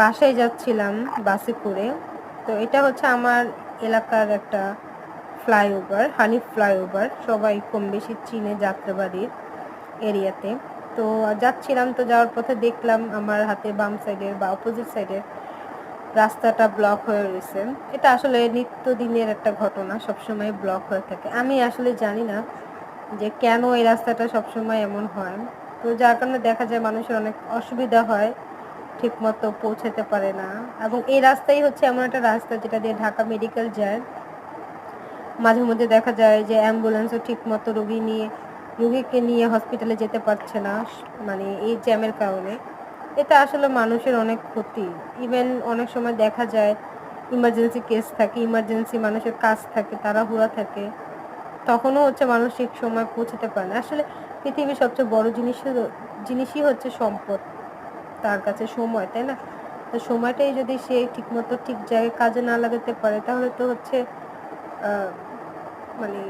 বাসায় যাচ্ছিলাম বাসে করে। তো এটা হচ্ছে আমার এলাকার একটা ফ্লাইওভার হানিফ ফ্লাইওভার সবাই কম বেশি চিনে যাত্রাবাড়ির এরিয়াতে। তো যাচ্ছিলাম, তো যাওয়ার পথে দেখলাম আমার হাতে বাম সাইডের বা অপোজিট সাইডের রাস্তাটা ব্লক হয়ে রয়েছে। এটা আসলে নিত্যদিনের একটা ঘটনা, সবসময় ব্লক হয়ে থাকে। আমি আসলে জানি না যে কেন এই রাস্তাটা সবসময় এমন হয়। তো যার কারণে দেখা যায় মানুষের অনেক অসুবিধা হয়। ঠিকমতো পৌঁছাতে পারে না। এবং এই রাস্তাই হচ্ছে এমন একটা রাস্তা যেটা দিয়ে ঢাকা মেডিকেল যায়। মাঝে মধ্যে দেখা যায় যে অ্যাম্বুলেন্সও ঠিকমতো রোগী নিয়ে, রোগীকে নিয়ে হসপিটালে যেতে পারছে না মানে এই জ্যামের কারণে। এটা আসলে মানুষের অনেক ক্ষতি। ইভেন অনেক সময় দেখা যায় ইমার্জেন্সি কেস থাকে ইমার্জেন্সি মানুষের কাজ থাকে তারা হুড়া থাকে। তখনও হচ্ছে মানুষ ঠিক সময় পৌঁছাতে পারে না। আসলে পৃথিবীর সবচেয়ে বড় জিনিস জিনিসই হচ্ছে সম্পদ। তার কাছে সময়, তাই না? তো সময়টাই যদি সে ঠিকমতো ঠিক জায়গায় কাজে না লাগাতে পারে, তাহলে তো হচ্ছে মানে